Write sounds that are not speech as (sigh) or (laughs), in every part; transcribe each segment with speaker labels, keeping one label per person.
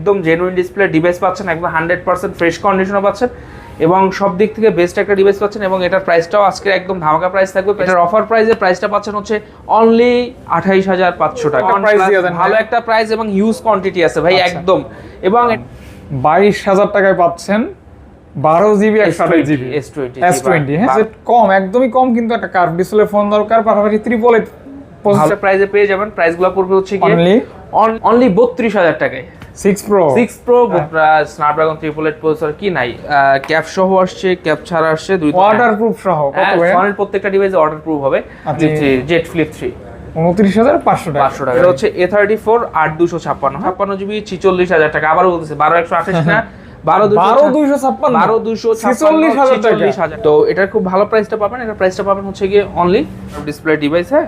Speaker 1: একদম genuine display device পাচ্ছেন একদম হান্ড্রেড পার্সেন্ট ফ্রেশ কন্ডিশনও পাচ্ছেন এবং সব দিক থেকে বেস্ট একটা ডিভাইস পাচ্ছেন এবং এটার প্রাইসটাও আজকে একদম ধামাকা প্রাইস থাকবে। এটার অফার প্রাইসে প্রাইসটা পাচ্ছেন হচ্ছে অনলি আঠাইশ হাজার পাঁচশো টাকা। ভালো একটা প্রাইস এবং হিউজ কোয়ান্টিটি আছে ভাই
Speaker 2: আচ্ছা।
Speaker 1: একদম। এবং
Speaker 2: বাইশ হাজার টাকায় পাচ্ছেন বারো জিবি একশো আঠাশ জিবি।
Speaker 1: S20
Speaker 2: এস টোয়েন্টি হ্যাঁ কম একদমই কম কিন্তু একটা কার্ভ ডিসপ্লে ফোন দরকার পাশাপাশি ত্রিপল
Speaker 1: ভালো প্রাইসে পেয়ে যাবেন। প্রাইসগুলো পড়বে হচ্ছে
Speaker 2: অনলি
Speaker 1: অনলি বত্রিশ হাজার টাকায়।
Speaker 2: Six pro
Speaker 1: six pro Snapdragon triple eight processor কি নাই? ক্যাপ সহ আসছে ক্যাপ ছাড়া আসছে দুই
Speaker 2: ওয়াটার প্রুফ সহ কত
Speaker 1: হ্যাঁ, প্রত্যেকটা ডিভাইসে অর্ডার প্রুফ হবে। জেট ফ্লিপ থ্রি
Speaker 2: উনত্রিশ হাজার পাঁচশো টাকা।
Speaker 1: পাঁচশো টাকা। এটা হচ্ছে এ থার্টি ফোর আট দুশো ছাপ্পান্ন। ছাপ্পান্ন জিবি ছিচল্লিশ হাজার টাকা। আবারও বলতেছে বারো একশো আঠাশ না? তো এটার খুব ভালো প্রাইসটা পাবেন। এটার প্রাইসটা পাবেন হচ্ছে গিয়ে অনলি ডিসপ্লে ডিভাইস হ্যাঁ?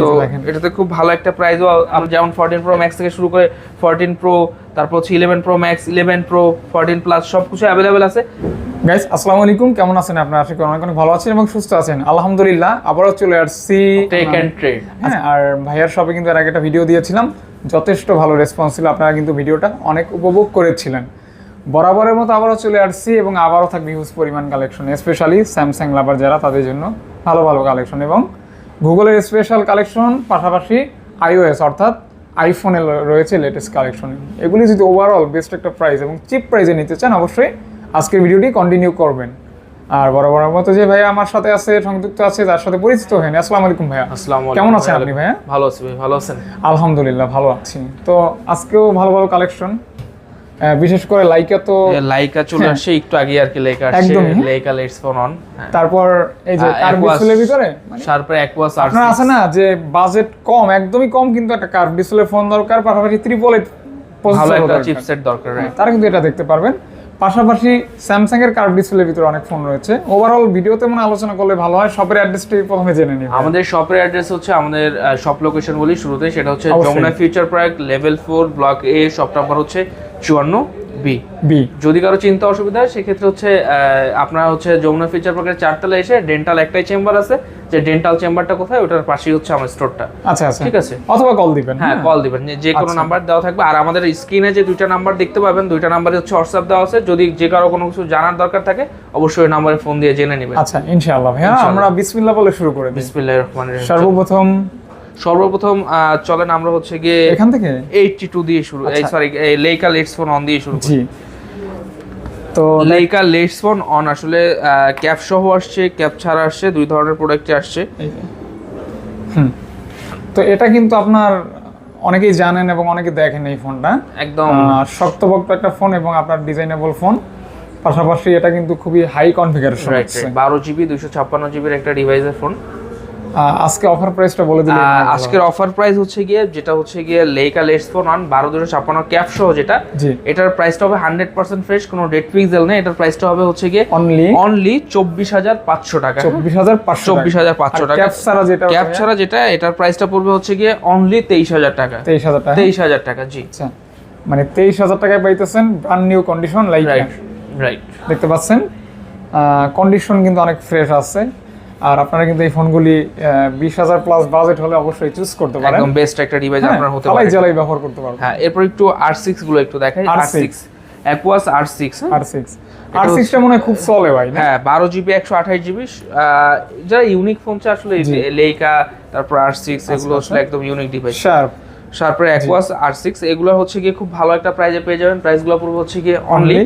Speaker 1: তো এটাতে খুব ভালো একটা প্রাইসও আমরা যেমন ফোরটিন প্রো ম্যাক্স থেকে শুরু করে ফোরটিন প্রো তারপর হচ্ছে eleven pro max eleven pro fourteen plus সব কিছু অ্যাভেলেবেল আছে।
Speaker 2: গাইস আসসালামু আলাইকুম। কেমন আছেন আপনারা? আশা করি অনেক অনেক ভালো আছেন এবং সুস্থ আছেন। আলহামদুলিল্লাহ আবারও চলে আসছি।
Speaker 1: টেক অ্যান্ড ট্রেড
Speaker 2: হ্যাঁ আর ভাইয়ার শপে কিন্তু এর আগে একটা ভিডিও দিয়েছিলাম। যথেষ্ট ভালো রেসপন্স ছিল। আপনারা কিন্তু ভিডিওটা অনেক উপভোগ করেছিলেন। বরাবরের মতো আবারও চলে আসছি এবং আবারও থাকবে হিউজ পরিমাণ কালেকশন স্পেশালি স্যামসাং লাভার যারা তাদের জন্য ভালো ভালো কালেকশন এবং গুগলের স্পেশাল কালেকশন পাশাপাশি আইওএস অর্থাৎ আইফোনে রয়েছে লেটেস্ট কালেকশন এগুলি যদি ওভারঅল বেস্ট একটা প্রাইস এবং চিপ প্রাইসে নিতে চান অবশ্যই আজকের ভিডিওটি কন্টিনিউ করবেন। আর বরাবরের মতো যে ভাইয়া আমার সাথে আছে সংযুক্ত আছে তার সাথে পরিচিত হন আসসালামু আলাইকুম ভাইয়া।
Speaker 1: আসসালামু
Speaker 2: কেমন আছেন আপনি ভাইয়া?
Speaker 1: ভালো আছি ভাই ভালো আছেন।
Speaker 2: আলহামদুলিল্লাহ ভালো আছি। তো আজকেও ভালো ভালো কালেকশন বিশেষ করে লাইকা তো
Speaker 1: লাইকা চলে আসছে একটু আগে আর কি লাইকা
Speaker 2: হ্যাঁ।
Speaker 1: লাইকা লেটস ফোন অন
Speaker 2: তারপর এই যে কার্ভ
Speaker 1: Aquas।
Speaker 2: ভিতরে
Speaker 1: শার্পের অ্যাকোয়াস আর
Speaker 2: আপনার আছে না যে বাজেট কম একদমই কম কিন্তু একটা কার্ভ ডিসপ্লে ফোন দরকার পাশাপাশি ত্রিপল এইট
Speaker 1: ভালো একটা চিপসেট দরকার right?
Speaker 2: তারা কিন্তু এটা দেখতে পারবেন পাশাপাশি স্যামসাং এর কার্ভ ডিসপ্লের ভিতরে অনেক ফোন রয়েছে ওভারঅল ভিডিওতে মনে আলোচনা করলে ভালো হয় শপের অ্যাড্রেসটি প্রথমে জেনে নিন
Speaker 1: আমাদের শপের অ্যাড্রেস হচ্ছে আমাদের শপ লোকেশন বলি শুরুতে সেটা হচ্ছে। Jamuna Future Park level four block A shop number হচ্ছে চুয়ান্ন বি।
Speaker 2: বি।
Speaker 1: যদি কারও চিন্তা অসুবিধা হয় সেক্ষেত্রে হচ্ছে আপনার হচ্ছে যমুনা ফিউচার পার্কের চারতলা এসে ডেন্টাল একটাই চেম্বার আছে। যে ডেন্টাল চেম্বারটা কোথায় ওটার পাশেই হচ্ছে আমার স্টোরটা
Speaker 2: আচ্ছা আচ্ছা।
Speaker 1: ঠিক আছে?
Speaker 2: অথবা কল দিবেন
Speaker 1: হ্যাঁ কল দিবেন। যে- কোনো
Speaker 2: আচ্ছা।
Speaker 1: নাম্বার দেওয়া থাকবে। আর আমাদের স্ক্রিনে যে দুইটা নাম্বার দেখতে পাবেন দুইটা নাম্বারে হচ্ছে হোয়াটসঅ্যাপ দেওয়া আছে। যদি যে কারও কোনো কিছু জানার দরকার থাকে অবশ্যই নাম্বারে ফোন দিয়ে জেনে নেবেন।
Speaker 2: আচ্ছা ইনশাআল্লাহ ভাইয়া আমরা বিসমিল্লাহ বলে শুরু করে দিই।
Speaker 1: বিসমিল্লাহির রহমানির রহিম।
Speaker 2: সর্বপ্রথম
Speaker 1: সর্বপ্রথম চলেন আমরা হচ্ছে গিয়ে
Speaker 2: এখান থেকে?
Speaker 1: এইটটি টু দিয়ে শুরু এই। Sorry Leica Leitz phone one দিয়ে শুরু
Speaker 2: জি। তো
Speaker 1: লেইকা লেটস ফোন অন আসলে ক্যাপ সহ আসছে ক্যাপ ছাড়া আসছে দুই ধরনের প্রোডাক্টে আসছে।
Speaker 2: হুম। তো এটা কিন্তু আপনার অনেকেই জানেন এবং অনেকে দেখেন এই ফোনটা
Speaker 1: একদম।
Speaker 2: শক্তপোক্ত একটা ফোন এবং আপনার ডিজাইনেবল ফোন পাশাপাশি এটা কিন্তু খুবই হাই কনফিগারেশন
Speaker 1: বারো জিবি দুইশো ছাপ্পান্ন জিবির একটা ডিভাইসের ফোন
Speaker 2: আজকে অফার প্রাইসটা বলে দিলে
Speaker 1: আজকের অফার প্রাইস হচ্ছে গিয়ে যেটা হচ্ছে গিয়ে লেইকা লেটস ফোন অন বারো দুশো ছাপ্পান্ন ক্যাপ সহ যেটা এটার প্রাইসটা হবে হান্ড্রেড পার্সেন্ট ফ্রেশ কোনো ডেট পিক্সেল নেই এটার প্রাইসটা হবে হচ্ছে গিয়ে
Speaker 2: অনলি
Speaker 1: অনলি চব্বিশ হাজার পাঁচশো টাকা।
Speaker 2: চব্বিশ হাজার পাঁচশো
Speaker 1: চব্বিশ হাজার পাঁচশো টাকা।
Speaker 2: ক্যাপ ছাড়া যেটা
Speaker 1: ক্যাপ ছাড়া যেটা এটার প্রাইসটা পড়বে হচ্ছে গিয়ে অনলি তেইশ হাজার টাকা।
Speaker 2: তেইশ হাজার টাকা?
Speaker 1: তেইশ হাজার টাকা জি।
Speaker 2: আচ্ছা। মানে তেইশ হাজার টাকায় পাইতেছেন brand new condition like
Speaker 1: right right
Speaker 2: দেখতে পাচ্ছেন? কন্ডিশন কিন্তু অনেক ফ্রেশ আছে। আর আপনারা কিন্তু এই ফোনগুলি বিশ হাজার প্লাস বাজেট হলে অবশ্যই চুজ করতে পারেন।
Speaker 1: একদম বেস্ট একটা ডিভাইস
Speaker 2: হ্যাঁ,
Speaker 1: আপনার হতে
Speaker 2: ফালাই
Speaker 1: পারে
Speaker 2: জ্বালাই ব্যবহার করতে পারবেন।
Speaker 1: হ্যাঁ এরপর একটু আর সিক্সগুলো একটু দেখাই। আর
Speaker 2: R6
Speaker 1: six Aquos R six
Speaker 2: R six R সিক্সটা মনে হয় খুব চলে ভাই
Speaker 1: হ্যাঁ বারো জিবি একশো আঠাশ জিবি যারা ইউনিক ফোন চায় আসলে। লেইকা তারপর আর সিক্স এগুলো
Speaker 2: আচ্ছা।
Speaker 1: আসলে একদম ইউনিক ডিভাইস
Speaker 2: শার্প
Speaker 1: তারপরে অ্যাকোয়াস আর সিক্স এগুলো হচ্ছে গিয়ে খুব ভালো একটা প্রাইজে পেয়ে যাবেন। প্রাইসগুলো পড়বে হচ্ছে গিয়ে অনলি?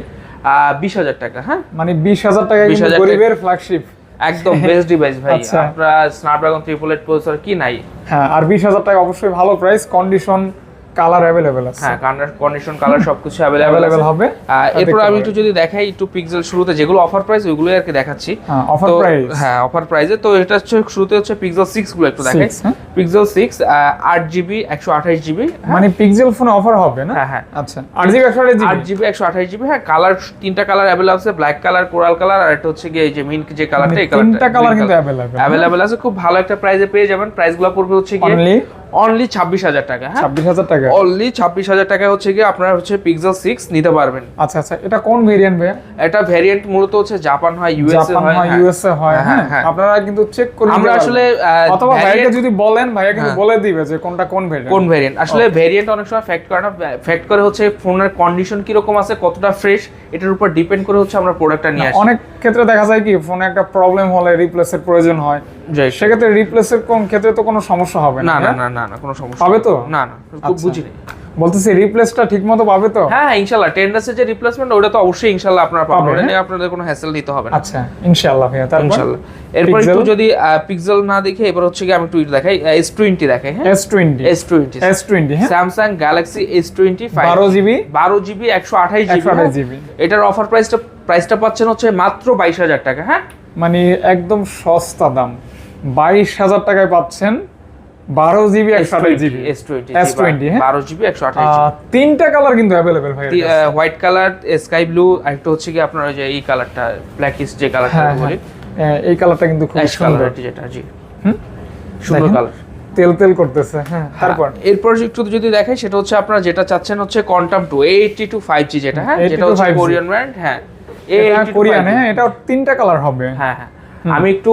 Speaker 1: বিশ হাজার টাকা হ্যাঁ?
Speaker 2: মানে বিশ হাজার
Speaker 1: 20,000 টাকা।
Speaker 2: গরিবের ফ্ল্যাগশিপ
Speaker 1: একদম বেস্ট ডিভাইস ভাই। আপনার স্ন্যাপড্রাগন ট্রিপল এইট প্রসেসর কি নাই
Speaker 2: হ্যাঁ আর বিশ হাজার টাকা অবশ্যই ভালো প্রাইস কন্ডিশন কালার অ্যাভেলেবেল আছে।
Speaker 1: হ্যাঁ কন্ডিশন কালার সবকিছু অ্যাভেলেবল
Speaker 2: অ্যাভেলেবেল হবে।
Speaker 1: এরপর আমি একটু যদি দেখাই একটু পিক্সেল শুরুতে যেগুলো অফার প্রাইস ওইগুলোই আর কি দেখাচ্ছি।
Speaker 2: হ্যাঁ অফার প্রাইস
Speaker 1: হ্যাঁ অফার প্রাইসে তো এটা হচ্ছে শুরুতে হচ্ছে পিক্সেল সিক্সগুলো একটু দেখাই।
Speaker 2: হ্যাঁ?
Speaker 1: পিক্সেল সিক্স আট জিবি একশো আঠাশ জিবি
Speaker 2: মানে পিক্সেল ফোনে অফার হবে না?
Speaker 1: হ্যাঁ হ্যাঁ।
Speaker 2: আচ্ছা আট জিবি একশো আট
Speaker 1: আট
Speaker 2: জিবি
Speaker 1: জিবি একশো আঠাশ জিবি হ্যাঁ কালার তিনটা কালার অ্যাভেলেবল আছে। ব্ল্যাক কালার কোরাল কালার আর এটা হচ্ছে গিয়ে এই যে মিন্ট যে কালারটা এই
Speaker 2: মানে তিনটা কালার কিন্তু
Speaker 1: কালারটা
Speaker 2: অ্যাভেলেবেল
Speaker 1: অ্যাভেলেবল আছে খুব ভালো একটা প্রাইসে পেয়ে যাবেন। প্রাইসগুলো পড়বে হচ্ছে গিয়ে
Speaker 2: অনলি
Speaker 1: ছাব্বিশ হাজার টাকা হ্যাঁ?
Speaker 2: ছাব্বিশ হাজার টাকা।
Speaker 1: অনলি ছাব্বিশ হাজার টাকা হচ্ছে কি আপনার হচ্ছে পিক্সেল সিক্স নিতে পারবেন।
Speaker 2: আচ্ছা আচ্ছা এটা কোন ভেরিয়েন্ট ভাইয়া?
Speaker 1: এটা মূলত হচ্ছে জাপান হয় ইউএসএ হয়
Speaker 2: হয়
Speaker 1: হ্যাঁ।
Speaker 2: ইউএসএ হয়
Speaker 1: হ্যাঁ।
Speaker 2: আপনারা কিন্তু চেক করে
Speaker 1: আমরা আসলে
Speaker 2: অথবা যদি বলেন ভাইয়া কিন্তু। বলে দিবে যে কোনটা কোন ভেরিয়েন্ট
Speaker 1: কোন ভেরিয়েন্ট আসলে ভেরিয়েন্ট অনেক সময় ফ্যাক্ট করে না। ফ্যাক্ট করে হচ্ছে ফোনের কন্ডিশন কীরকম আছে কতটা ফ্রেশ এটার উপর ডিপেন্ড করে হচ্ছে আমরা প্রোডাক্টটা নিয়ে আসি।
Speaker 2: অনেক ক্ষেত্রে দেখা যায় কি ফোনে একটা প্রবলেম হলে রিপ্লেসের প্রয়োজন হয়। সেক্ষেত্রে রিপ্লেসের কোন ক্ষেত্রে তো কোনো সমস্যা হবে
Speaker 1: না
Speaker 2: না
Speaker 1: না? না না কোনো সমস্যা
Speaker 2: পাবে তো?
Speaker 1: না না খুব
Speaker 2: আচ্ছা।
Speaker 1: বুঝিনি।
Speaker 2: বলতেছি রিপ্লেসটা ঠিক মতো পাবে তো?
Speaker 1: হ্যাঁ ইনশাআল্লাহ টেন্ডাসের যে রিপ্লেসমেন্ট ওটা তো অবশ্যই ইনশাআল্লাহ আপনারা পাবেন। ওটা
Speaker 2: হ্যাঁ?
Speaker 1: নিয়ে আপনাদের কোনো হ্যাসেল নিতে হবে না।
Speaker 2: আচ্ছা ইনশাআল্লাহ ভাইয়া তারপর?
Speaker 1: ইনশাআল্লাহ। এরপর একটু যদি পিক্সেল না দেখে এবার হচ্ছে কি আমি একটু দেখাই। এস টোয়েন্টি দেখাই হ্যাঁ?
Speaker 2: S20
Speaker 1: S20
Speaker 2: S20 হ্যাঁ?
Speaker 1: Samsung Galaxy S twenty five
Speaker 2: 12 GB?
Speaker 1: বারো জিবি একশো আঠাইশ জিবি
Speaker 2: 128 জিবি।
Speaker 1: এটার অফার প্রাইসটা প্রাইসটা পাচ্ছেন হচ্ছে মাত্র বাইশ হাজার টাকা হ্যাঁ?
Speaker 2: মানে একদম সস্তা দাম। বাইশ হাজার টাকায় পাচ্ছেন বারো জিবি একশো আঠাশ জিবি।
Speaker 1: এস টোয়েন্টি
Speaker 2: S20 হ্যাঁ?
Speaker 1: বারো জিবি একশো আঠাইশ
Speaker 2: তিনটা কালার কিন্তু অ্যাভেলেবেল ভাই
Speaker 1: হোয়াইট কালার স্কাই ব্লু আরেকটা হচ্ছে কি আপনার যে এই কালারটা ব্ল্যাকিশ যে কালারটা
Speaker 2: হ্যাঁ
Speaker 1: বলি।
Speaker 2: হ্যাঁ। এই কালারটা কিন্তু খুব সুন্দর।
Speaker 1: যেটা জি।
Speaker 2: হুম?
Speaker 1: সুন্দর কালার
Speaker 2: তেল তেল করতেছে হ্যাঁ তারপর?
Speaker 1: এরপর একটু যদি দেখাই সেটা হচ্ছে আপনারা যেটা চাচ্ছেন হচ্ছে quantum two eighty two five G যেটা হ্যাঁ যেটা হচ্ছে কোরিয়ান ব্র্যান্ড হ্যাঁ
Speaker 2: এটা কোরিয়ান হ্যাঁ এটা তিনটা কালার হবে।
Speaker 1: হ্যাঁ হ্যাঁ। আমি একটু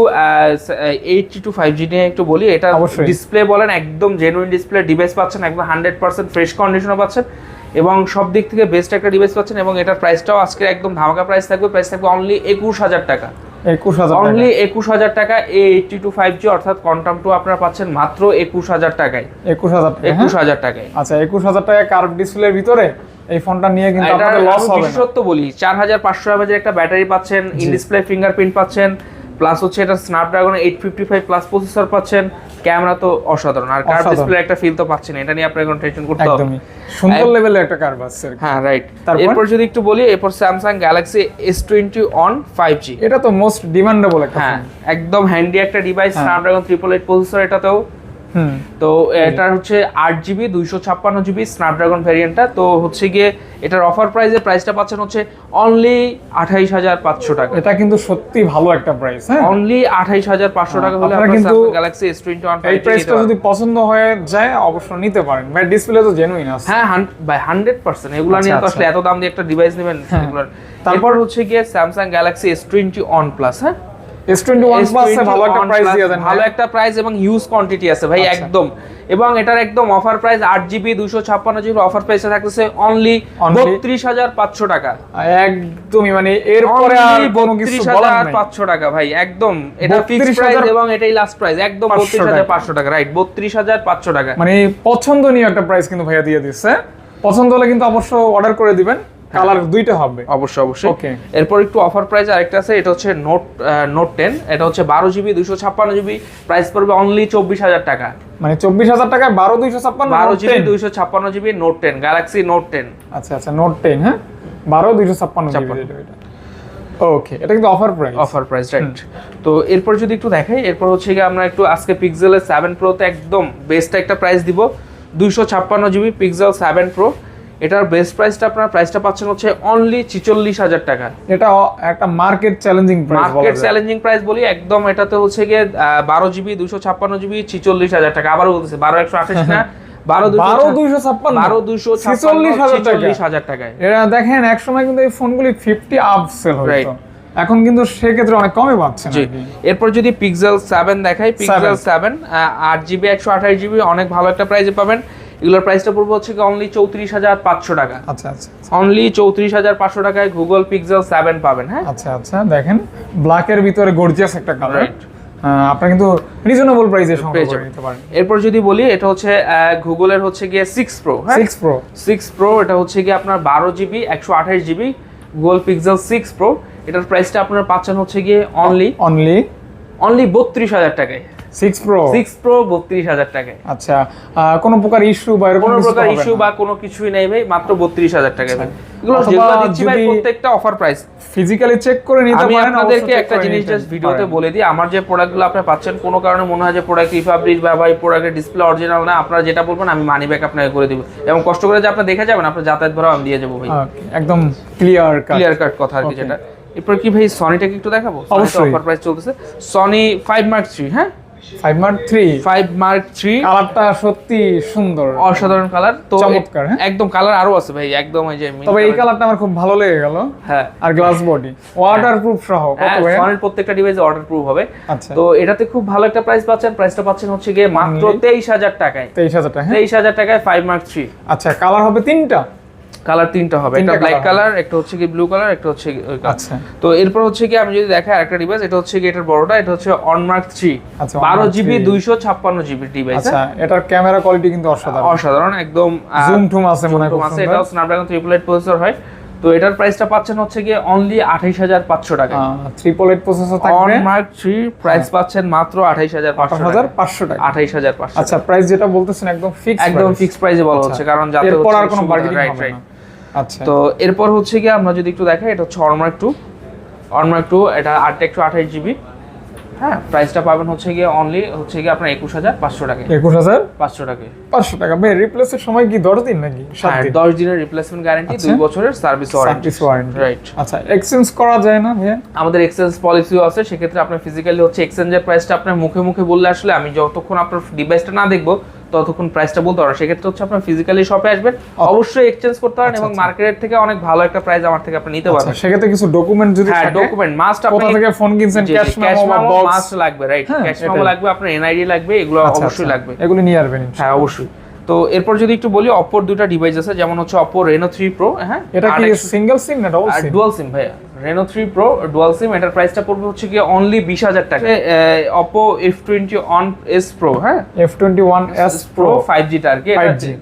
Speaker 1: এইটটি টু ফাইভ জি নিয়ে একটু বলি এটা ডিসপ্লে বলেন একদম জেনুইন ডিসপ্লে ডিভাইস পাচ্ছেন একদম হান্ড্রেড পার্সেন্ট ফ্রেশ কন্ডিশনও পাচ্ছেন এবং সব দিক থেকে বেস্ট একটা ডিভাইস পাচ্ছেন এবং এটার প্রাইসটাও আজকে একদম ধামাকা প্রাইস থাকবে প্রাইস থাকবে অনলি একুশ হাজার টাকা।
Speaker 2: একুশ হাজার টাকা।
Speaker 1: অনলি একুশ হাজার টাকা A eighty two five G অর্থাৎ কোয়ান্টাম টু আপনারা পাচ্ছেন মাত্র একুশ হাজার টাকায়।
Speaker 2: একুশ হাজার
Speaker 1: একুশ
Speaker 2: হ্যাঁ?
Speaker 1: হাজার টাকায়।
Speaker 2: আচ্ছা একুশ হাজার টাকা কার্ভ ডিসপ্লের ভিতরে এই ফোনটা নিয়ে কিন্তু আপনাদের লস
Speaker 1: আরও
Speaker 2: হবে
Speaker 1: বিশেষত্ব বলি চার হাজার পাঁচশো এমএজের একটা ব্যাটারি পাচ্ছেন ইন ডিসপ্লে ফিঙ্গারপ্রিন্ট পাচ্ছেন প্লাস হচ্ছে এটা Snapdragon eight fifty five plus processor পাচ্ছেন। ক্যামেরা তো অসাধারণ। আর কার্ভ ডিসপ্লে একটা ফিল তো পাচ্ছেন এটা নিয়ে আপনার কোনো টেনশন করতে হবে
Speaker 2: সুন্দর লেভেলের একটা কার্ভ আছে
Speaker 1: হ্যাঁ রাইট এরপর যদি একটু বলি এরপর Samsung Galaxy S twenty one five G
Speaker 2: এটা তো মোস্ট ডিমান্ডেবল একটা
Speaker 1: হ্যাঁ একদম হ্যান্ডি একটা device. Snapdragon triple eight processor এটাতেও। তো এটার হচ্ছে আট জিবি দুইশো ছাপ্পান্ন জিবি স্ন্যাপড্রাগন ভ্যারিয়েন্টটা তো হচ্ছে গিয়ে এটার অফার প্রাইসে প্রাইসটা পাচ্ছেন হচ্ছে অনলি আঠাইশ হাজার পাঁচশো টাকা।
Speaker 2: এটা কিন্তু সত্যি ভালো একটা প্রাইস হ্যাঁ?
Speaker 1: অনলি আঠাইশ হাজার পাঁচশো টাকা হলে
Speaker 2: আপনার কিন্তু
Speaker 1: গ্যালাক্সি এস টোয়েন্টি ওয়ান
Speaker 2: এই প্রাইসটা যদি পছন্দ হয়ে যায় অবশ্য নিতে পারেন। ভাই ডিসপ্লে তো জেনুইন আছে।
Speaker 1: হ্যাঁ বাই হান্ড্রেড পার্সেন্ট এগুলো নিয়ে তো
Speaker 2: আচ্ছা,
Speaker 1: আসলে এত দাম দিয়ে একটা ডিভাইস নেবেন
Speaker 2: হ্যাঁ।
Speaker 1: এগুলোর?
Speaker 2: তারপর
Speaker 1: হচ্ছে গিয়ে Samsung Galaxy S twenty one plus হ্যাঁ?
Speaker 2: S twenty one plus
Speaker 1: S21
Speaker 2: ভালো একটা প্রাইস দিয়ে দেন
Speaker 1: ভালো একটা প্রাইস এবং হিউজ কোয়ান্টিটি আছে ভাই
Speaker 2: আচ্ছা।
Speaker 1: একদম। এবং এটার একদম অফার প্রাইস আট জিবি দুশো ছাপ্পান্ন জিবি অফার প্রাইসে থাকতেছে অনলি
Speaker 2: Only?
Speaker 1: বত্রিশ হাজার পাঁচশো টাকা।
Speaker 2: একদমই মানে এরপরে আর কোনো কিছু বলার নাই।
Speaker 1: পাঁচশো টাকা ভাই একদম। এটা ফিক্স প্রাইস এবং এটাই লাস্ট প্রাইস একদম
Speaker 2: 500
Speaker 1: বত্রিশ হাজার
Speaker 2: টাকা।
Speaker 1: পাঁচশো টাকা। রাইট বত্রিশ হাজার পাঁচশো টাকা।
Speaker 2: মানে পছন্দনীয় একটা প্রাইস কিন্তু ভাইয়া দিয়ে দিচ্ছে। পছন্দ হলে কিন্তু অবশ্য অর্ডার করে দিবেন। কালার দুইটা হবে।
Speaker 1: অবশ্যই অবশ্যই।
Speaker 2: Okay.
Speaker 1: এরপর একটু অফার প্রাইস আরেকটা আছে এটা হচ্ছে নোট নোট টেন এটা হচ্ছে বারো জিবি দুশো ছাপ্পান্ন জিবি প্রাইস পড়বে অনলি চব্বিশ হাজার টাকা।
Speaker 2: মানে চব্বিশ হাজার টাকায় বারো দুইশো ছাপ্পান্ন
Speaker 1: বারো জিবি
Speaker 2: 10
Speaker 1: দুইশো ছাপ্পান্ন GB Note ten Galaxy Note ten
Speaker 2: আচ্ছা আচ্ছা নোট টেন হ্যাঁ? বারো দুইশো
Speaker 1: ছাপ্পান্ন।
Speaker 2: ওকে এটা। কিন্তু offer price
Speaker 1: offer price right তো এরপর যদি একটু দেখাই এরপর হচ্ছে গিয়ে আমরা একটু আজকে পিক্সেলের সেভেন প্রোতে একদম বেস্ট একটা প্রাইস দিব। দুইশো ছাপ্পান্ন জিবি পিক্সেল সেভেন প্রো এটার বেস্ট প্রাইসটা আপনার প্রাইসটা পাচ্ছেন হচ্ছে অনলি ছিচল্লিশ হাজার টাকা।
Speaker 2: এটা একটা market challenging
Speaker 1: market challenging price বলি একদম এটাতে হচ্ছে গিয়ে বারো জিবি দুশো ছাপ্পান্ন জিবি ছিচল্লিশ হাজার টাকা। আবারও বলতেছে বারো একশো আঠাশ না? (laughs)
Speaker 2: দেখেন এক সময় কিন্তু এই ফোনগুলি ফিফটি আপ সেল. এখন কিন্তু সেক্ষেত্রে অনেক কমে পাচ্ছেন
Speaker 1: এরপর যদি পিক্সেল সেভেন দেখাই পিক্সেল সেভেন আট জিবি একশো আঠাশ জিবি অনেক ভালো একটা প্রাইসে পাবেন। এগুলোর প্রাইসটা পড়বে হচ্ছে অনলি চৌত্রিশ হাজার পাঁচশো টাকা।
Speaker 2: আচ্ছা আচ্ছা।
Speaker 1: অনলি চৌত্রিশ হাজার পাঁচশো টাকায় গুগল পিক্সেল সেভেন পাবেন হ্যাঁ?
Speaker 2: আচ্ছা আচ্ছা দেখেন ব্ল্যাকের ভিতরে গর্জিয়াস একটা কালার. আপনারা কিন্তু রিজনেবল প্রাইসে সংগ্রহ করে। নিতে পারেন।
Speaker 1: এরপর যদি বলি এটা হচ্ছে গুগলের হচ্ছে গিয়ে সিক্স প্রো হ্যাঁ?
Speaker 2: সিক্স প্রো
Speaker 1: সিক্স প্রো এটা হচ্ছে গিয়ে আপনার বারো জিবি একশো আঠাশ GB Google Pixel six pro এটার প্রাইসটা আপনারা পাচ্ছেন হচ্ছে গিয়ে অনলি
Speaker 2: অনলি
Speaker 1: অনলি বত্রিশ হাজার টাকায়।
Speaker 2: সিক্স প্রো
Speaker 1: সিক্স প্রো বত্রিশ হাজার টাকায়।
Speaker 2: আচ্ছা কোনো প্রকার ইস্যু বা
Speaker 1: কোনো প্রকার ইস্যু বা কোনো কিছুই নেই ভাই মাত্র বত্রিশ হাজার টাকায় ভাই। এগুলো যেগুলো দিচ্ছি ভাই প্রত্যেকটা অফার প্রাইস
Speaker 2: ফিজিক্যালি চেক করে নিতে
Speaker 1: আমি আপনাদেরকে একটা জিনিস জাস্ট ভিডিওতে বলে দিই আমার যে প্রোডাক্টগুলো আপনি পাচ্ছেন কোনো কারণে মনে হয় যে প্রোডাক্ট রিফাবলিশ বা ভাই প্রোডাক্টের ডিসপ্লে অরিজিনাল না আপনারা যেটা বলবেন আমি মানি ব্যাক আপনাকে করে দিব। এবং কষ্ট করে যে আপনি দেখে যাবেন আপনার যাতায়াত ভাড়াও আমি দিয়ে যাব ভাই।
Speaker 2: একদম ক্লিয়ার
Speaker 1: ক্লিয়ার কাট কথা আর কি যেটা। এরপর কি ভাই সনিটাকে একটু দেখাবো?
Speaker 2: অবশ্যই।
Speaker 1: অফার প্রাইস চলতেছে। সনি ফাইভ মার্ক থ্রি হ্যাঁ?
Speaker 2: Five mark three
Speaker 1: five mark three
Speaker 2: কালারটা সত্যি সুন্দর।
Speaker 1: অসাধারণ কালার তো
Speaker 2: চমৎকার, হ্যাঁ?
Speaker 1: একদম কালার আরও আছে ভাই একদম এই যে
Speaker 2: তবে এই কালারটা আমার খুব ভালো লেগে গেল।
Speaker 1: হ্যাঁ।
Speaker 2: আর গ্লাস বডি ওয়াটার প্রুফ সহ কত
Speaker 1: হ্যাঁ ফোনের প্রত্যেকটা ডিভাইসে প্রুফ হবে।
Speaker 2: আচ্ছা।
Speaker 1: তো এটাতে খুব ভালো একটা প্রাইস পাচ্ছেন। প্রাইসটা পাচ্ছেন হচ্ছে গিয়ে মাত্র তেইশ হাজার টাকায়।
Speaker 2: তেইশ হাজার টাকা
Speaker 1: তেইশ হাজার টাকায় ফাইভ মার্ক থ্রি
Speaker 2: আচ্ছা কালার হবে তিনটা?
Speaker 1: কালার তিনটা হবে। একটা ব্ল্যাক কালার একটা হচ্ছে কি ব্লু কালার একটা হচ্ছে কি
Speaker 2: আচ্ছা।
Speaker 1: তো এরপর হচ্ছে কি আমি যদি দেখাই আরেকটা ডিভাইস এটা হচ্ছে কি এটার বড়টা এটা হচ্ছে অনমার্ক থ্রি
Speaker 2: আচ্ছা,
Speaker 1: বারো
Speaker 2: Onmark
Speaker 1: জিবি
Speaker 2: 3
Speaker 1: দুইশো ছাপ্পান্ন জিবি ডিভাইস
Speaker 2: আচ্ছা এটার ক্যামেরা কোয়ালিটি কিন্তু অসাধারণ।
Speaker 1: অসাধারণ একদম
Speaker 2: জুম টুম আছে মনে হয়
Speaker 1: আছে। এটাও স্ন্যাপড্রাগন ট্রিপল এইট প্রসেসর হয়। তো এটার প্রাইসটা পাচ্ছেন হচ্ছে গিয়ে অনলি আঠাইশ হাজার পাঁচশো টাকা
Speaker 2: ট্রিপল এইট প্রসেসর থাকবে?
Speaker 1: অনমার্ক থ্রি প্রাইস পাচ্ছেন মাত্র আঠাইশ হাজার পাঁচশো
Speaker 2: হাজার
Speaker 1: টাকা
Speaker 2: পাঁচশো টাকা
Speaker 1: আঠাইশ হাজার পাঁচশো
Speaker 2: আচ্ছা প্রাইস যেটা বলতেছেন একদম ফিক্স
Speaker 1: একদম ফিক্সড প্রাইসে বলা হচ্ছে কারণ যাতে
Speaker 2: আর কোনো বার্গেনিং হবে না। আচ্ছা
Speaker 1: তো এরপর হচ্ছে গিয়ে আমরা যদি একটু দেখাই এটা হচ্ছে অনমার্ক টু অনমার্ক টু এটা আট একশো আঠাশ জিবি হ্যাঁ প্রাইসটা পাবেন হচ্ছে গিয়ে অনলি হচ্ছে গিয়ে আপনার একুশ হাজার পাঁচশো টাকায়
Speaker 2: একুশ হাজার?
Speaker 1: পাঁচশো টাকায়
Speaker 2: পাঁচশো টাকা। ভাই রিপ্লেসের সময় কি দশ দিন নাকি?
Speaker 1: হ্যাঁ দশ দিনের রিপ্লেসমেন্ট গ্যারান্টি
Speaker 2: আচ্ছা।
Speaker 1: দুই বছরের সার্ভিস ওয়ারেন্টি
Speaker 2: ওয়ারেন্টি
Speaker 1: রাইট
Speaker 2: আচ্ছা এক্সচেঞ্জ করা যায় না ভাইয়া?
Speaker 1: আমাদের এক্সচেঞ্জ পলিসিও আছে সেক্ষেত্রে আপনার ফিজিক্যালি হচ্ছে এক্সচেঞ্জের প্রাইসটা আপনার মুখে মুখে বললে আসলে আমি যতক্ষণ আপনার ডিভাইসটা না দেখব ততক্ষণ প্রাইসটা বলতে পারবেন সেক্ষেত্রে হচ্ছে আপনার ফিজিক্যালি শপে আসবেন। অবশ্যই এক্সচেঞ্জ করতে পারেন এবং মার্কেটের থেকে অনেক ভালো একটা প্রাইস আমার থেকে আপনি নিতে
Speaker 2: আচ্ছা
Speaker 1: পারবেন।
Speaker 2: সেক্ষেত্রে কিছু ডকুমেন্ট যদি
Speaker 1: হ্যাঁ ডকুমেন্ট মাস্ট
Speaker 2: কোথা
Speaker 1: আপনি
Speaker 2: থেকে ফোন কিনছেন ক্যাশ
Speaker 1: মাস্ট লাগবে রাইট ক্যাশ মেমো লাগবে আপনার এনআইডি লাগবে এগুলো
Speaker 2: আচ্ছা,
Speaker 1: অবশ্যই
Speaker 2: আচ্ছা।
Speaker 1: লাগবে।
Speaker 2: এগুলো নিয়ে আসবেন
Speaker 1: হ্যাঁ অবশ্যই। তো এরপর যদি একটু বলি অপোর দুটা ডিভাইস আছে যেমন হচ্ছে অপো রেনো থ্রি প্রো হ্যাঁ?
Speaker 2: এটা কি সিঙ্গেল সিম না ডবল সিম
Speaker 1: ডুয়াল সিম ভাইয়া। Reno three pro dual sim এটার প্রাইসটা পড়বে হচ্ছে গিয়ে অনলি বিশ হাজার টাকা। Oppo F twenty one S pro হ্যাঁ?
Speaker 2: F twenty one S
Speaker 1: pro five জিটা আর কি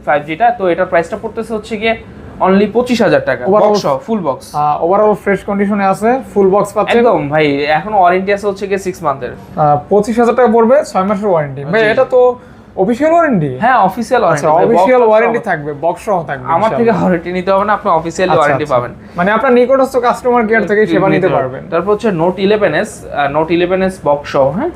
Speaker 1: ফাইভ জিটা তো এটার প্রাইসটা পড়তেছে হচ্ছে গিয়ে অনলি পঁচিশ হাজার টাকা। Box full box
Speaker 2: overall fresh কন্ডিশনে আছে ফুল বক্স পাচ্ছেন।
Speaker 1: একদম ভাই এখন ওয়ারেন্টি আছে হচ্ছে গিয়ে সিক্স মান্থের
Speaker 2: পঁচিশ হাজার টাকা পড়বে ছয় মাসের ওয়ারেন্টি ভাই এটা তো অফিসিয়াল ওয়ারেন্টি
Speaker 1: হ্যাঁ অফিসিয়াল
Speaker 2: আচ্ছা
Speaker 1: ওয়ারেন্টি
Speaker 2: অফিসিয়াল ওয়ারেন্টি থাকবে বক্স সহ। থাকবে
Speaker 1: আমার থেকে। ওয়ারেন্টি নিতে হবে না আপনি অফিসিয়ালি
Speaker 2: আচ্ছা,
Speaker 1: ওয়ারেন্টি
Speaker 2: আচ্ছা।
Speaker 1: পাবেন।
Speaker 2: মানে আপনার নিকটস্থ কাস্টমার কেয়ার থেকে সেবা নিতে পারবেন।
Speaker 1: তারপর হচ্ছে note eleven S note eleven S box সহ হ্যাঁ?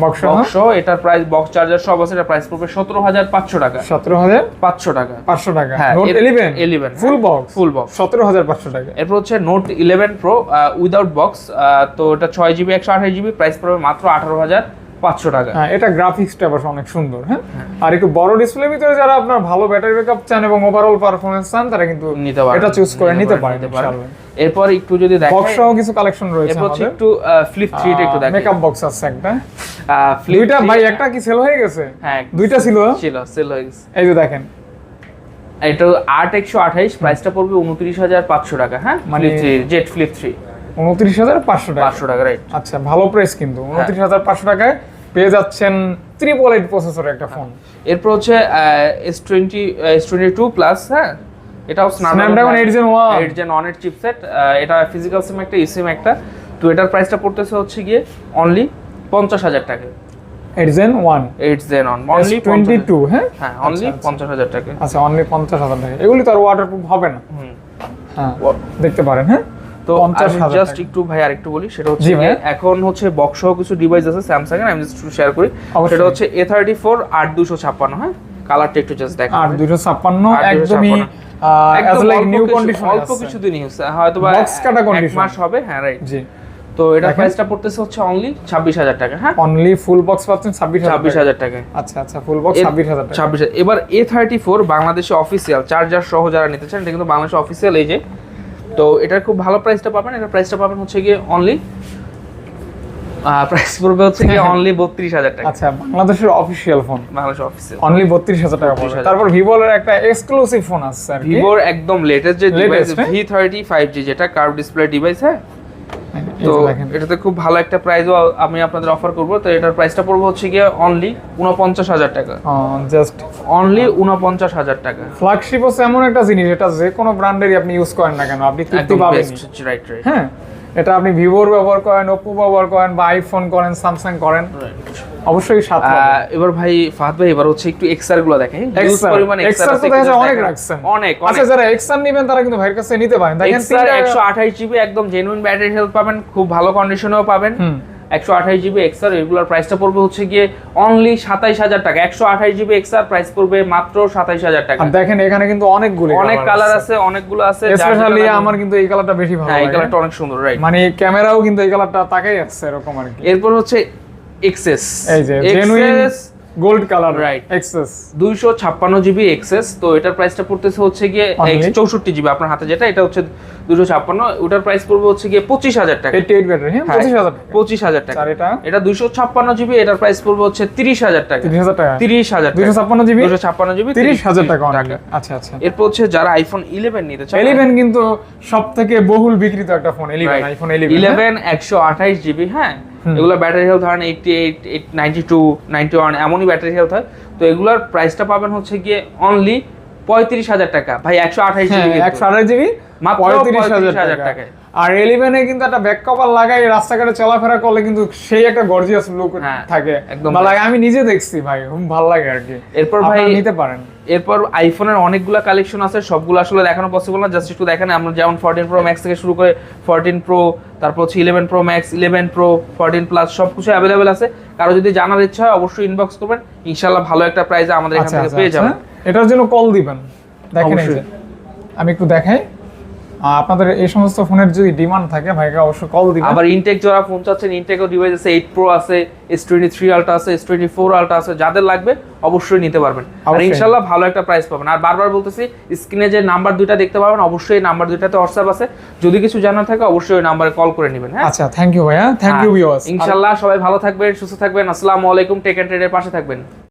Speaker 2: বক্স সহ
Speaker 1: এটার প্রাইস বক্স চার্জার সব আছে এটা প্রাইস পড়বে সতেরো হাজার পাঁচশো টাকা।
Speaker 2: সতেরো হাজার
Speaker 1: পাঁচশো টাকা।
Speaker 2: পাঁচশো টাকা।
Speaker 1: হ্যাঁ,
Speaker 2: নোট
Speaker 1: এর-
Speaker 2: eleven
Speaker 1: 11
Speaker 2: full box
Speaker 1: full box
Speaker 2: সতেরো হাজার পাঁচশো টাকা।
Speaker 1: এরপর হচ্ছে note eleven pro without box তো এটা ছয় জিবি একশো আঠাশ জিবি প্রাইস পড়বে মাত্র আঠারো হাজার। পাঁচশো টাকা।
Speaker 2: হ্যাঁ এটা গ্রাফিক্সটা অবশ্য অনেক সুন্দর হ্যাঁ? আর একটু বড় ডিসপ্লের ভিতরে যারা আপনার ভালো ব্যাটারি ব্যাকআপ চান এবং ওভারঅল পারফরম্যান্স চান তারা কিন্তু
Speaker 1: নিতে পারেন
Speaker 2: এটা চুজ করে নিতে। ইনশাআল্লাহ।
Speaker 1: এরপর একটু যদি
Speaker 2: বক্স সহ কিছু কালেকশন রয়েছে
Speaker 1: এরপর একটু ফ্লিপ থ্রিটা একটু দেখেন
Speaker 2: মেকআপ বক্স আছে একটা। দুইটা ভাই একটা কি সেল হয়ে গেছে?
Speaker 1: হ্যাঁ
Speaker 2: দুইটা ছিল?
Speaker 1: ছিল সেল হয়ে গেছে।
Speaker 2: এই যে দেখেন।
Speaker 1: এটা আট একশো আঠাইশ প্রাইসটা পড়বে উনত্রিশ হাজার পাঁচশো টাকা হ্যাঁ?
Speaker 2: মানে-
Speaker 1: জেট ফ্লিপ থ্রি
Speaker 2: উনত্রিশ হাজার পাঁচশো টাকা।
Speaker 1: পাঁচশো টাকা রাইট
Speaker 2: আচ্ছা ভালো প্রাইস কিন্তু।
Speaker 1: হ্যাঁ।
Speaker 2: উনত্রিশ হাজার পাঁচশো টাকায় পেয়ে যাচ্ছেন ট্রিপল এইট প্রসেসর একটা ফোন
Speaker 1: এরপর হচ্ছে S twenty S twenty two plus হ্যাঁ? এটাও
Speaker 2: Snapdragon eight gen one
Speaker 1: eight gen অনের chipset এটা ফিজিক্যাল সিম একটা ইসিম একটা। তো এটার প্রাইসটা পড়তেছে হচ্ছে গিয়ে অনলি পঞ্চাশ হাজার টাকা।
Speaker 2: Eight gen one
Speaker 1: eight gen one only
Speaker 2: twenty two হ্যাঁ?
Speaker 1: হ্যাঁ অনলি
Speaker 2: আচ্ছা, আচ্ছা।
Speaker 1: পঞ্চাশ হাজার টাকা।
Speaker 2: আচ্ছা অনলি পঞ্চাশ হাজার টাকা। এগুলি তো আর হবে না। হ্যাঁ দেখতে পারেন হ্যাঁ?
Speaker 1: তো আমি জাস্ট একটু ভাই আরেকটু বলি সেটা হচ্ছে। এখন হচ্ছে বক্স সহ কিছু ডিভাইস আছে স্যামসাং এর আমি জাস্ট শেয়ার করি। সেটা হচ্ছে এ থার্টি ফোর আট দুশো ছাপ্পান্ন হ্যাঁ কালারটা একটু জাস্ট দেখেন
Speaker 2: আর দুশো ছাপ্পান্ন
Speaker 1: 8256
Speaker 2: একদমই
Speaker 1: একদম
Speaker 2: লাইক
Speaker 1: অল্প
Speaker 2: নিউ কন্ডিশন
Speaker 1: অল্প কিছুদিন ইউজ হয়তো বা এক মাস হবে হ্যাঁ রাইট
Speaker 2: জি।
Speaker 1: তো
Speaker 2: দেখেন।
Speaker 1: প্রাইসটা পড়তেছে হচ্ছে অনলি ছাব্বিশ হাজার টাকা হ্যাঁ?
Speaker 2: অনলি ফুল বক্স পাচ্ছেন ছাব্বিশ
Speaker 1: ছাব্বিশ
Speaker 2: হাজার
Speaker 1: হাজার টাকা।
Speaker 2: আচ্ছা আচ্ছা ফুল বক্স
Speaker 1: এর-
Speaker 2: ছাব্বিশ হাজার টাকা।
Speaker 1: ছাব্বিশ এবার এ থার্টি ফোর বাংলাদেশে অফিসিয়াল চার্জার সহ যারা নিতে চান এটা কিন্তু বাংলাদেশে অফিসিয়াল এই যে। তো এটার খুব ভালো প্রাইসটা পাবেন। এটার প্রাইসটা পাবেন হচ্ছে গিয়ে অনলি প্রাইস পড়বে হচ্ছে অনলি (laughs) বত্রিশ হাজার টাকা।
Speaker 2: আচ্ছা বাংলাদেশের official phone
Speaker 1: Bangladesh official
Speaker 2: only বত্রিশ হাজার টাকা পড়বে।
Speaker 1: 32,000
Speaker 2: তারপর ভিভোর একটা এক্সক্লুসিভ ফোন আছে স্যার
Speaker 1: ভিভোর একদম লেটেস্ট যে ডিভাইস
Speaker 2: Latest, হ্যাঁ?
Speaker 1: ভি থার্টি ফাইভ জি যেটা কার্ভ ডিসপ্লে ডিভাইস হ্যাঁ? তো এটাতে খুব ভালো একটা প্রাইসও আমি আপনাদের অফার করব। তো এটার প্রাইসটা পড়ব হচ্ছে গিয়ে অনলি উনপঞ্চাশ হাজার টাকা।
Speaker 2: জাস্ট
Speaker 1: অনলি উনপঞ্চাশ হাজার টাকা।
Speaker 2: ফ্ল্যাগশিপ হচ্ছে এমন একটা জিনিস এটা যে কোনো ব্র্যান্ডেরই আপনি ইউজ করেন না কেন আপনি তৃপ্তি পাবেন
Speaker 1: রাইট রাইট
Speaker 2: হ্যাঁ। এটা আপনি ভিভোর ব্যবহার করেন ওপো ব্যবহার করেন বা আইফোন করেন স্যামসাং করেন অবশ্যই সাথে
Speaker 1: এবার ভাই ফাহাদ ভাই এবার হচ্ছে একটু এক্সআরগুলো দেখেন।
Speaker 2: এক্সার
Speaker 1: পরিমাণে এক্সআর
Speaker 2: তো দেখা অনেক রাখছেন।
Speaker 1: অনেক
Speaker 2: আচ্ছা যারা এক্সআর নেবেন তারা কিন্তু ভাইয়ের কাছে নিতে পারেন। দেখেন
Speaker 1: এক্সআর
Speaker 2: তিনটা-
Speaker 1: একশো আঠাশ জিবি একদম জেনুইন ব্যাটারি হেলথ পাবেন খুব ভালো কন্ডিশনেও পাবেন।
Speaker 2: হুম।
Speaker 1: একশো আঠাশ জিবি এক্সআর এগুলোর প্রাইসটা পড়বে হচ্ছে গিয়ে অনলি সাতাইশ হাজার টাকা। একশো আঠাশ জিবি এক্সআর প্রাইস পড়বে মাত্র সাতাইশ হাজার টাকা।
Speaker 2: দেখেন এখানে কিন্তু অনেকগুলো
Speaker 1: অনেক কালার আছে। অনেকগুলো আছে
Speaker 2: স্পেশালি আমার কিন্তু এই কালারটা বেশি ভালো
Speaker 1: হ্যাঁ এই কালারটা অনেক সুন্দর রাইট
Speaker 2: মানে ক্যামেরাও কিন্তু এই কালারটা তাকাই আছে এরকম আর কি।
Speaker 1: এরপর হচ্ছে এক্সেস
Speaker 2: এই যে genuine gold colour
Speaker 1: Right.
Speaker 2: XS
Speaker 1: দুইশো ছাপ্পান্ন জিবি এক্সেস তো এটার প্রাইসটা পড়তেছে হচ্ছে গিয়ে চৌষট্টি জিবি আপনার হাতে যেটা এটা হচ্ছে দুশো ছাপ্পান্ন ওটার প্রাইস পড়বে হচ্ছে গিয়ে পঁচিশ হাজার টাকা।
Speaker 2: 88 ব্যাটারি হ্যাঁ 25000 টাকা।
Speaker 1: পঁচিশ হাজার টাকা।
Speaker 2: এটা?
Speaker 1: এটা দুইশো ছাপ্পান্ন জিবি এটার প্রাইস পড়বে হচ্ছে তিরিশ হাজার টাকা।
Speaker 2: 30000 টাকা।
Speaker 1: তিরিশ হাজার
Speaker 2: 256 জিবি
Speaker 1: দুশো ছাপ্পান্ন জিবি
Speaker 2: 30000 টাকা only।
Speaker 1: টাকা
Speaker 2: আচ্ছা আচ্ছা।
Speaker 1: এরপর হচ্ছে যারা আইফোন ইলেভেন নিতে চায়
Speaker 2: 11 কিন্তু সবথেকে বহুল বিক্রিত একটা ফোন 11 আইফোন 11
Speaker 1: ইলেভেন একশো আঠাইশ জিবি হ্যাঁ? এগুলো ব্যাটারি হেলথ ধরেন eighty eight eight ninety two ninety one এমনই ব্যাটারি হেলথ হয়। তো এগুলোর প্রাইসটা পাবেন হচ্ছে গিয়ে অনলি পঁয়ত্রিশ হাজার টাকা। ভাই একশো আঠাইশ
Speaker 2: হ্যাঁ
Speaker 1: জিবি
Speaker 2: 128 জিবি 35000
Speaker 1: 35,000 টাকায়।
Speaker 2: আর 11 এ কিন্তু একটা ব্যাক কভার লাগাই রাস্তাঘাটে চলাফেরা করলে কিন্তু সেই একটা গর্জিয়াস লুক থাকে।
Speaker 1: একদম
Speaker 2: ভালো লাগে আমি নিজে দেখছি ভাই খুব ভালো লাগে আর কি।
Speaker 1: এরপর ভাই
Speaker 2: নিতে পারেন।
Speaker 1: এরপর আইফোনের অনেকগুলো কালেকশন আছে সবগুলো আসলে দেখানো পসিবল না জাস্ট একটু দেখেন আমরা যেমন ফোরটিন প্রো ম্যাক্স থেকে শুরু করে ফোরটিন প্রো তারপর হচ্ছে eleven pro max eleven pro fourteen plus সব কিছু অ্যাভেলেবেল আছে। কারও যদি জানার ইচ্ছা হয় অবশ্যই ইনবক্স করবেন। ইনশাল্লাহ ভালো একটা প্রাইজ আমাদের এখান
Speaker 2: আচ্ছা
Speaker 1: থেকে
Speaker 2: আচ্ছা
Speaker 1: পেয়ে যাবেন।
Speaker 2: আচ্ছা। এটার জন্য কল দিবেন। দেখেন আমি একটু দেখাই। আপনাদের এই সমস্ত ফোনের যদি ডিমান্ড থাকে ভাইকে অবশ্যই কল দিবেন।
Speaker 1: আবার ইনটেক যারা ফোন চাচ্ছেন ইনটেকও ডিভাইস আছে এইট প্রো আছে এস টোয়েন্টি থ্রি আলটা আছে এস টোয়েন্টি ফোর আলটা আছে যাদের লাগবে অবশ্যই নিতে পারবেন। আর। ইনশাল্লাহ ভালো একটা প্রাইস পাবেন। আর বারবার বলতেছি স্ক্রিনে যে নাম্বার দুইটা দেখতে পাবেন অবশ্যই নাম্বার দুইটাতে হোয়াটসঅ্যাপ আছে। যদি কিছু জানার থাকে অবশ্যই ওই নাম্বারে কল করে নেবেন হ্যাঁ?
Speaker 2: আচ্ছা থ্যাংক ইউ ভাইয়া। থ্যাংক ইউ ভিউয়ার্স
Speaker 1: ইনশাল্লাহ সবাই ভালো থাকবেন সুস্থ থাকবেন। আসসালামু আলাইকুম টেক এন্ড ট্রেডের পাশে থাকবেন।